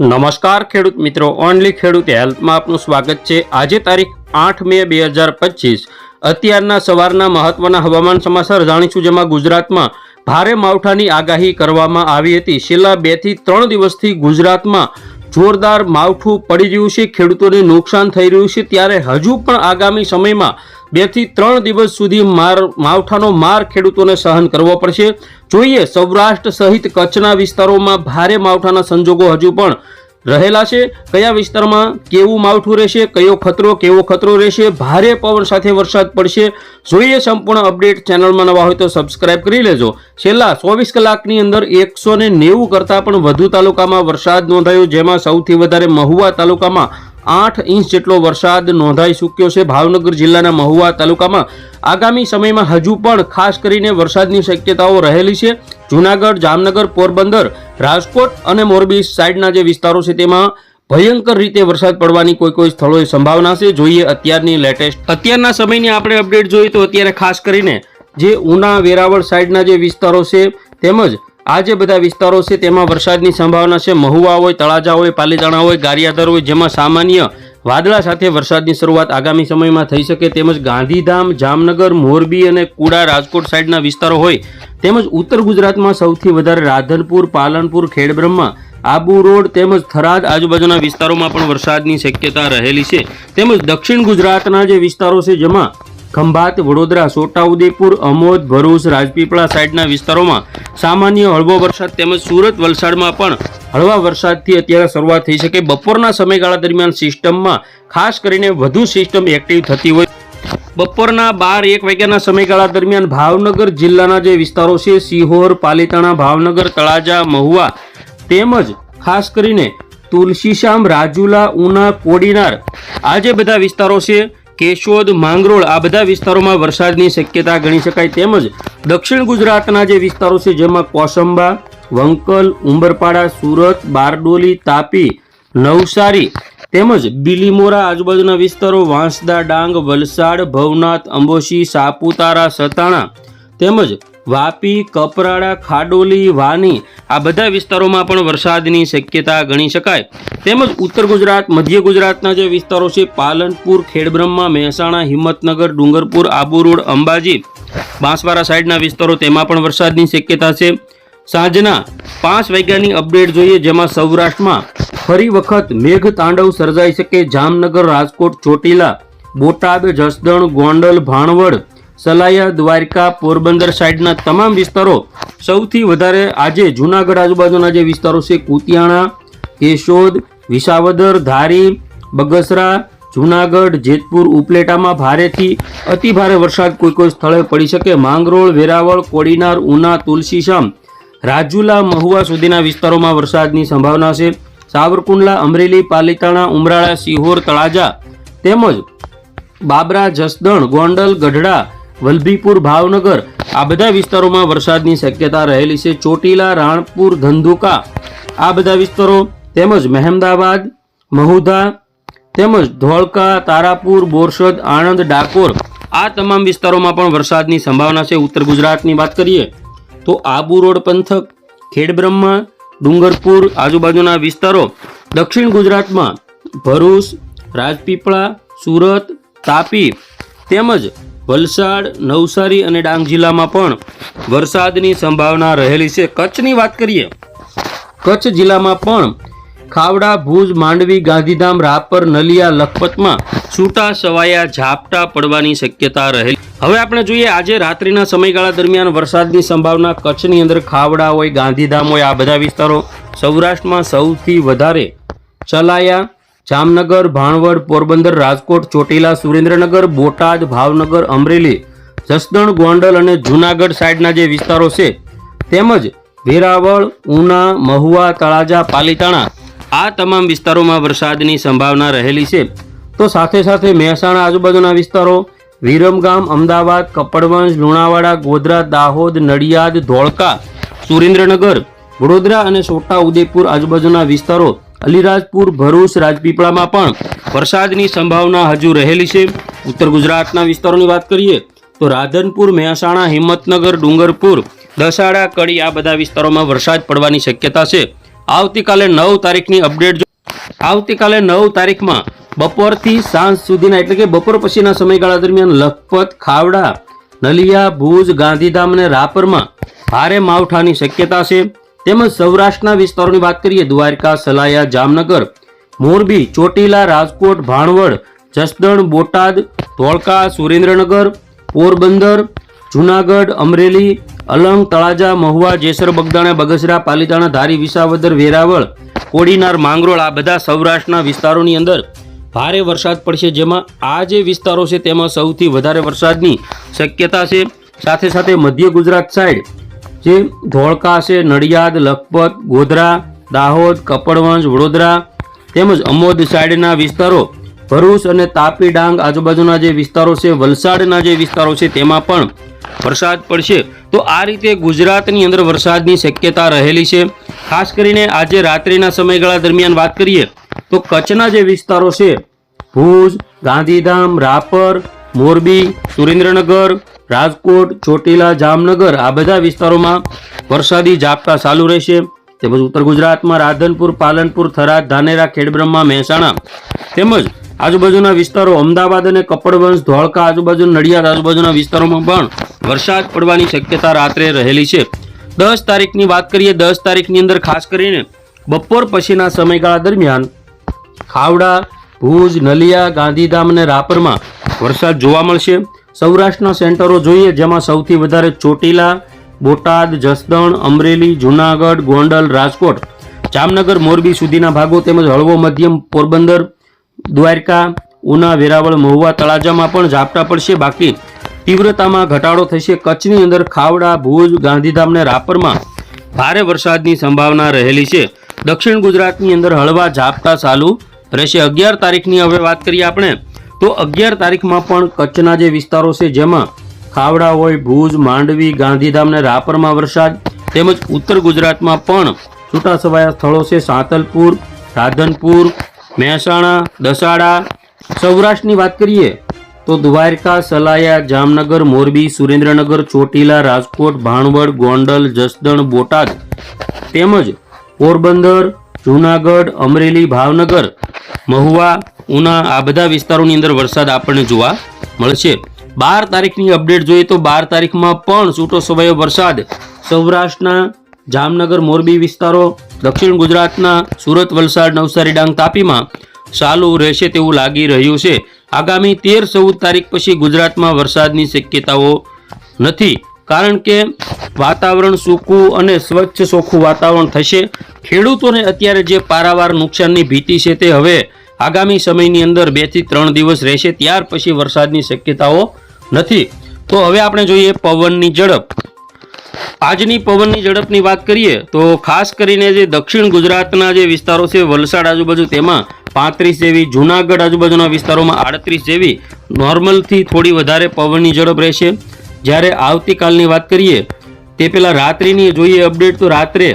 નમસ્કાર ખેડૂત મિત્રો, ઓનલી ખેડૂત હેલ્થમાં આપનું સ્વાગત છે. આજે તારીખ આઠ મે બે હજાર પચીસ. અત્યારના સવારના મહત્વના હવામાન સમાચાર જાણીશું, જેમાં ગુજરાતમાં ભારે માવઠાની આગાહી કરવામાં આવી હતી. છેલ્લા બેથી ત્રણ દિવસથી ગુજરાતમાં જોરદાર માવઠું પડી રહ્યું છે. ખેડૂતોને નુકસાન થઈ રહ્યું છે. ત્યારે હજુ પણ આગામી સમયમાં બેથી ત્રણ દિવસ સુધી માર માવઠાનો માર ખેડૂતોને સહન કરવો પડશે. જોઈએ, સૌરાષ્ટ્ર સહિત કચ્છના વિસ્તારોમાં ભારે માવઠાના સંજોગો હજુ પણ રહેલા છે. કયા વિસ્તારમાં કેવું માવઠું રહેશે, કયો ખતરો, કેવો ખતરો રહેશે? ભારે પવન સાથે વરસાદ પડશે. જોઈએ, સંપૂર્ણ અપડેટ ચેનલમાં નવા હોય તો સબસ્ક્રાઇબ કરી લેજો. છેલ્લા ચોવીસ કલાકની અંદર એકસો નેવું કરતાં પણ વધુ તાલુકામાં વરસાદ નોંધાયો, જેમાં સૌથી વધારે મહુવા તાલુકામાં આઠ ઇંચ જેટલો વરસાદ નોંધાઈ ચૂક્યો છે. ભાવનગર જિલ્લાના મહુવા તાલુકામાં આગામી સમયમાં હજુ પણ ખાસ કરીને વરસાદની શક્યતાઓ રહેલી છે. જૂનાગઢ, જામનગર, પોરબંદર, રાજકોટ અને મોરબી સાઈડના જે વિસ્તારો છે તેમાં ભયંકર રીતે વરસાદ પડવાની કોઈ કોઈ સ્થળોએ સંભાવના છે. જોઈએ અત્યારની લેટેસ્ટ. અત્યારના સમયની આપણે અપડેટ જોઈએ તો અત્યારે ખાસ કરીને જે ઉના વેરાવળ સાઈડના જે વિસ્તારો છે તેમજ આ જે બધા વિસ્તારો છે તેમાં વરસાદની સંભાવના છે. મહુવા હોય, તળાજા હોય, પાલીતાણા હોય, ગારિયાધર હોય, જેમાં સામાન્ય વાદળા સાથે વરસાદની શરૂઆત આગામી સમયમાં થઈ શકે તેમજ ગાંધીધામ, જામનગર, મોરબી અને કુડા, રાજકોટ સાઈડના વિસ્તારો હોય તેમજ ઉત્તર ગુજરાતમાં સૌથી વધારે રાધનપુર, પાલનપુર, ખેડબ્રહ્મા, આબુ રોડ તેમજ થરાદ આજુબાજુના વિસ્તારોમાં પણ વરસાદની શક્યતા રહેલી છે. તેમજ દક્ષિણ ગુજરાતના જે વિસ્તારો છે જેમાં ખંભાત, વડોદરા, છોટાઉદેપુર, અમોદ, ભરૂચ, રાજપીપળા સાઈડના વિસ્તારોમાં સામાન્ય હળવો વરસાદ તેમજ સુરત વલસાડમાં પણ હળવા વરસાદથી અત્યારે શરૂઆત થઈ શકે બપોરના સમયગાળા દરમિયાન સિસ્ટમમાં, ખાસ કરીને વધુ સિસ્ટમ એક્ટિવ થતી હોય. બપોરના બાર એક વાગ્યાના સમયગાળા દરમિયાન ભાવનગર જિલ્લાના જે વિસ્તારો છે, સિહોર, પાલીતાણા, ભાવનગર, તળાજા, મહુવા તેમજ ખાસ કરીને તુલસીશ્યામ, રાજુલા, ઉના, કોડીનાર, આ જે બધા વિસ્તારો છે કેશોદ, માંગરોળ આ બધા વિસ્તારોમાં વરસાદની શક્યતા ગણી શકાય તેમજ દક્ષિણ ગુજરાતના જે વિસ્તારો છે જેમાં કોસંબા, વંકલ, ઉંબરપાડા, સુરત, બારડોલી, તાપી, નવસારી તેમજ બિલીમોરા આજુબાજુના વિસ્તારો વાંસદા, ડાંગ, વલસાડ, ભવનાથ, અંબોશી, સાપુતારા, સતાણા તેમજ વાપી, કપરાડા, ખાડોલી, વાની આ બધા વિસ્તારોમાં પણ વરસાદની શક્યતા ગણી શકાય. તેમજ ઉત્તર ગુજરાત, મધ્ય ગુજરાતના જે વિસ્તારો છે, પાલનપુર, ખેડબ્રહ્મા, મહેસાણા, હિંમતનગર, ડુંગરપુર, આબુ રોડ, અંબાજી, બાંસવાડા સાઈડના વિસ્તારો તેમાં પણ વરસાદની શક્યતા છે. સાંજના પાંચ વાગ્યાની અપડેટ જોઈએ, જેમાં સૌરાષ્ટ્રમાં ફરી વખત મેઘ તાંડવ સર્જાઈ શકે. જામનગર, રાજકોટ, ચોટીલા, બોટાદ, જસદણ, ગોંડલ, ભાણવડ સલાયા, દ્વારકા, પોરબંદર સાઈડના તમામ વિસ્તારો સૌથી વધારે આજે જૂનાગઢ આજુબાજુના જે વિસ્તારો છે, કુતિયાણા, કેશોદ, વિસાવદર, ધારી, બગસરા, જૂનાગઢ, જેતપુર, ઉપલેટામાં ભારેથી અતિભારે વરસાદ કોઈ કોઈ સ્થળે પડી શકે. માંગરોળ, વેરાવળ, કોડીનાર, ઉના તુલસીશામ રાજુલા, મહુવા સુધીના વિસ્તારોમાં વરસાદની સંભાવના છે. સાવરકુંડલા, અમરેલી, પાલીતાણા, ઉમરાળા, સિહોર, તળાજા તેમજ બાબરા, જસદણ, ગોંડલ, ગઢડા વલભીપુર ભાવનગર. આ બધા વિસ્તારોમાં વરસાદની શક્યતા રહેલી છે. ચોટીલા, રાણપુર, ધંધુકા, આ બધા વિસ્તારો તેમજ મહેમદાવાદ, મહુધા તેમજ ધોળકા, તારાપુર, બોરસદ, આણંદ, ડાકોર આ તમામ વિસ્તારોમાં પણ વરસાદની સંભાવના છે. ઉત્તર ગુજરાતની વાત કરીએ તો આબુ રોડ પંથક, ખેડબ્રહ્મા, ડુંગરપુર આજુબાજુના વિસ્તારો દક્ષિણ ગુજરાતમાં ભરૂચ, રાજપીપળા, સુરત, તાપી તેમજ વલસાડ, નવસારી અને ડાંગ જિલ્લામાં પણ વરસાદની સંભાવના રહેલી છે. કચ્છની વાત કરીએ, કચ્છ જિલ્લામાં પણ ખાવડા, ભુજ, માંડવી, ગાંધીધામ, રાપર, નલિયા, લખપતમાં છૂટા સવાયા ઝાપટા પડવાની શક્યતા રહેલી. હવે આપણે જોઈએ આજે રાત્રિના સમયગાળા દરમિયાન વરસાદની સંભાવના કચ્છની અંદર ખાવડા હોય, ગાંધીધામ હોય, આ બધા વિસ્તારો સૌરાષ્ટ્રમાં સૌથી વધારે ચલાયા જામનગર, ભાણવડ, પોરબંદર, રાજકોટ, ચોટીલા, સુરેન્દ્રનગર, બોટાદ, ભાવનગર, અમરેલી, જસદણ, ગોંડલ અને જૂનાગઢ સાઈડના જે વિસ્તારો છે, તેમજ વેરાવળ, ઉના, મહુવા, તળાજા, પાલીતાણા, આ તમામ વિસ્તારોમાં વરસાદની સંભાવના રહેલી છે. તો સાથે સાથે મહેસાણા આજુબાજુના વિસ્તારો, વિરમગામ, અમદાવાદ, કપડવંજ, લુણાવાડા, ગોધરા, દાહોદ, નડિયાદ, ધોળકા, સુરેન્દ્રનગર, વડોદરા અને છોટા ઉદેપુર આજુબાજુના વિસ્તારો અલીરાજપુર ભરૂચ રાજપીપળામાં પણ વરસાદની સંભાવના હજુ રહેલી છે. ઉત્તર ગુજરાતના વિસ્તારોની વાત કરીએ તો રાધનપુર, મહેસાણા, હિંમતનગર, ડુંગરપુર, દસાડા, કડી આ બધા વિસ્તારોમાં વરસાદ પડવાની શક્યતા છે. આવતીકાલે નવ તારીખની અપડેટ આવતીકાલે નવ તારીખમાં બપોરથી સાંજ સુધીના એટલે કે બપોર પછીના સમયગાળા દરમિયાન લખપત, ખાવડા, નલિયા, ભુજ, ગાંધીધામ અને રાપરમાં ભારે માવઠાની શક્યતા છે. તેમજ સૌરાષ્ટ્રના વિસ્તારોની વાત કરીએ, દ્વારકા, સલાયા, જામનગર, મોરબી, ચોટીલા, રાજકોટ, ભાણવડ, જસદણ, બોટાદ, ધોળકા, સુરેન્દ્રનગર, પોરબંદર, જુનાગઢ, અમરેલી, અલંગ, તળાજા, મહુવા, જેસર, બગદાણા, બગસરા, પાલીતાણા, ધારી, વિસાવદર, વેરાવળ, કોડીનાર, માંગરોળ આ બધા સૌરાષ્ટ્રના વિસ્તારોની અંદર ભારે વરસાદ પડશે, જેમાં આ જે વિસ્તારો છે તેમાં સૌથી વધારે વરસાદની શક્યતા છે. સાથે સાથે મધ્ય ગુજરાત સાઈડ જે ધોળકા છે નડિયાદ, લખપત, ગોધરા, દાહોદ, કપડવંજ, વડોદરા તેમજ અમોદ સાઈડના વિસ્તારો. ભરૂચ અને તાપી ડાંગ આજુબાજુના જે વિસ્તારો છે, વલસાડના જે વિસ્તારો છે, તેમાં પણ વરસાદ પડશે. તો આ રીતે ગુજરાતની અંદર વરસાદની શક્યતા રહેલી છે. ખાસ કરીને આજે રાત્રિના સમયગાળા દરમિયાન વાત કરીએ, તો કચ્છના જે વિસ્તારો છે, ભુજ, ગાંધીધામ, રાપર, મોરબી, સુરેન્દ્રનગર રાજકોટ, ચોટીલા, જામનગર આ બધા વિસ્તારોમાં વરસાદી ઝાપટા ચાલુ રહેશે. તેમજ ઉત્તર ગુજરાતમાં રાધનપુર, પાલનપુર, થરાદ, ધાનેરા, ખેડબ્રહ્મા, મહેસાણા તેમજ આજુબાજુના વિસ્તારો અમદાવાદ અને કપડવંશ, ધોળકા આજુબાજુ, નડિયાદ આજુબાજુના વિસ્તારોમાં પણ વરસાદ પડવાની શક્યતા રાત્રે રહેલી છે. દસ તારીખની વાત કરીએ, દસ તારીખની અંદર ખાસ કરીને બપોર પછીના સમયગાળા દરમિયાન ખાવડા, ભુજ, નલિયા, ગાંધીધામ અને રાપરમાં વરસાદ જોવા મળશે. સૌરાષ્ટ્રના સેન્ટરો જોઈએ જેમાં સૌથી વધારે ચોટીલા, બોટાદ, જસદણ, અમરેલી, જુનાગઢ, ગોંડલ, રાજકોટ, જામનગર, મોરબી સુધીના ભાગો તેમજ હળવો મધ્યમ પોરબંદર, દ્વારકા, ઉના, વેરાવળ, મહુવા તળાજામાં પણ ઝાપટા પડશે. બાકી તીવ્રતામાં ઘટાડો થશે. કચ્છની અંદર ખાવડા, ભુજ, ગાંધીધામ અને રાપરમાં ભારે વરસાદની સંભાવના રહેલી છે. દક્ષિણ ગુજરાતની અંદર હળવા ઝાપટા ચાલુ રહેશે. અગિયાર તારીખની હવે વાત કરીએ આપણે. તો અગિયાર તારીખમાં પણ કચ્છના જે વિસ્તારો છે, જેમાં ખાવડા હોય, ભુજ, માંડવી, ગાંધીધામ ને રાપરમાં વરસાદ, તેમજ ઉત્તર ગુજરાતમાં પણ છૂટાછવાયા સ્થળો છે, સાંતલપુર, રાધનપુર, મહેસાણા, દસાડા. સૌરાષ્ટ્રની વાત કરીએ તો દ્વારકા, સલાયા, જામનગર, મોરબી, સુરેન્દ્રનગર, ચોટીલા, રાજકોટ, ભાણવડ, ગોંડલ, જસદણ, બોટાદ તેમજ પોરબંદર, જૂનાગઢ, અમરેલી, ભાવનગર, મહુવા ઉના આ બધા વિસ્તારોની અંદર વરસાદ આપણને જોવા મળશે. બાર તારીખની અપડેટ જોઈએ તો બાર તારીખમાં પણ છૂટો છવાયો વરસાદ. સૌરાષ્ટ્રના જામનગર, મોરબી વિસ્તારો, દક્ષિણ ગુજરાતના સુરત, વલસાડ, નવસારી, ડાંગ તાપીમાં ચાલુ રહેશે તેવું લાગી રહ્યું છે. આગામી તેર ચૌદ તારીખ પછી ગુજરાતમાં વરસાદની શક્યતાઓ નથી. કારણ કે વાતાવરણ સૂકું અને સ્વચ્છ ચોખ્ખું વાતાવરણ થશે. ખેડૂતોને અત્યારે જે પારાવાર નુકસાનની ભીતિ છે તે હવે આગામી સમયની અંદર બેથી ત્રણ દિવસ રહેશે, ત્યાર પછી વરસાદની શક્યતાઓ નથી. તો હવે આપણે જોઈએ પવનની ઝડપ. આજની પવનની ઝડપની વાત કરીએ તો ખાસ કરીને જે દક્ષિણ ગુજરાતના જે વિસ્તારો છે, વલસાડ આજુબાજુ તેમાં પાંત્રીસ જેવી, જૂનાગઢ આજુબાજુના વિસ્તારોમાં આડત્રીસ જેવી, નોર્મલથી થોડી વધારે પવનની ઝડપ રહેશે. જ્યારે આવતીકાલની વાત કરીએ, તે પહેલાં રાત્રિની જોઈએ અપડેટ, તો રાત્રે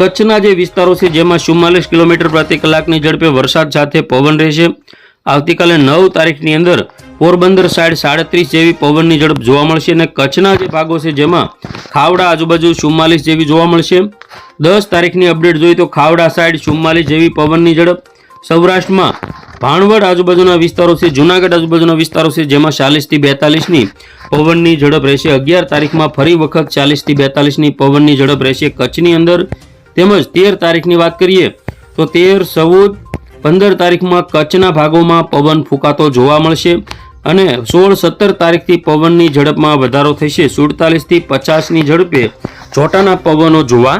કચ્છના જે વિસ્તારો છે, જેમાં ચુમ્માલીસ કિલોમીટર પ્રતિ કલાકની ઝડપે વરસાદ સાથે પવન રહેશે. આવતીકાલે નવ તારીખની અંદર પોરબંદર સાઈડ સાડત્રીસ જેવી પવનની ઝડપ જોવા મળશે અને કચ્છના જે ભાગો છે, જેમાં ખાવડા આજુબાજુ ચુમ્માલીસ જેવી જોવા મળશે. દસ તારીખની અપડેટ જોઈએ તો ખાવડા સાઈડ ચુમ્માલીસ જેવી પવનની ઝડપ. સૌરાષ્ટ્રમાં ભાણવડ આજુબાજુના વિસ્તારો છે, જૂનાગઢ આજુબાજુના વિસ્તારો છે, જેમાં ચાલીસથી બેતાલીસની પવનની ઝડપ રહેશે. અગિયાર તારીખમાં ફરી વખત ચાલીસથી બેતાલીસની પવનની ઝડપ રહેશે કચ્છની અંદર. તેમજ તેર તારીખની વાત કરીએ, તો તેર, ચૌદ, પંદર તારીખમાં કચ્છના ભાગોમાં પવન ફૂંકાતો જોવા મળશે અને સોળ, સત્તર તારીખથી પવનની ઝડપમાં વધારો થશે. સુડતાલીસથી પચાસની ઝડપે ચોટાના પવનો જોવા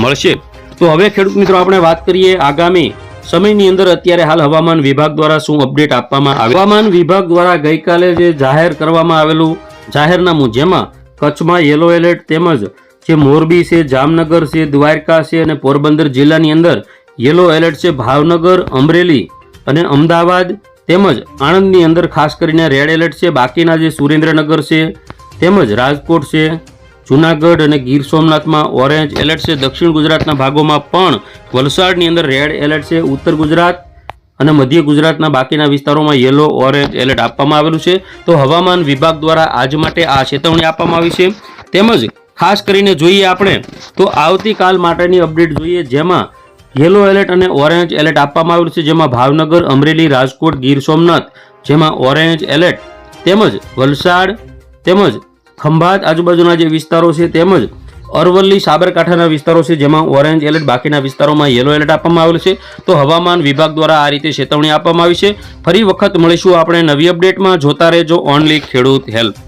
મળશે. તો હવે ખેડૂત મિત્રો આપણે વાત કરીએ આગામી સમયની અંદર અત્યારે હાલ હવામાન વિભાગ દ્વારા શું અપડેટ આપવામાં આવે? હવામાન વિભાગ દ્વારા ગઈકાલે જે જાહેર કરવામાં આવેલું જાહેરનામું જેમાં કચ્છમાં યલો એલર્ટ તેમજ જે મોરબી છે, જામનગર છે, દ્વારકા છે અને પોરબંદર જિલ્લાની અંદર યલો એલર્ટ છે, ભાવનગર, અમરેલી અને અમદાવાદ તેમજ આણંદની અંદર ખાસ કરીને રેડ એલર્ટ છે. બાકીના જે સુરેન્દ્રનગર છે, તેમજ રાજકોટ છે, જુનાગઢ અને ગીર સોમનાથમાં ઓરેન્જ એલર્ટ છે. દક્ષિણ ગુજરાતના ભાગોમાં પણ વલસાડની અંદર રેડ એલર્ટ છે. ઉત્તર ગુજરાત અને મધ્ય ગુજરાતના બાકીના વિસ્તારોમાં યલો ઓરેન્જ એલર્ટ આપવામાં આવેલું છે. તો હવામાન વિભાગ દ્વારા આજ માટે આ ચેતવણી આપવામાં આવી છે. તેમજ ખાસ કરીને જોઈએ આપણે, તો આવતીકાલ માટેની અપડેટ જોઈએ જેમાં યલો એલર્ટ અને ઓરેન્જ એલર્ટ આપવામાં આવ્યું છે, જેમાં ભાવનગર, અમરેલી, રાજકોટ, ગીર સોમનાથ, જેમાં ઓરેન્જ એલર્ટ, તેમજ વલસાડ, તેમજ ખંભાત આજુબાજુના જે વિસ્તારો છે, તેમજ અરવલ્લી, સાબરકાંઠાના વિસ્તારો છે, જેમાં ઓરેન્જ એલર્ટ બાકીના વિસ્તારોમાં યલો એલર્ટ આપવામાં આવેલ છે. તો હવામાન વિભાગ દ્વારા આ રીતે ચેતવણી આપવામાં આવી છે. ફરી વખત મળીશું આપણે નવી અપડેટમાં. જોતા રહેજો ઓનલી ખેડૂત હેલ્પ.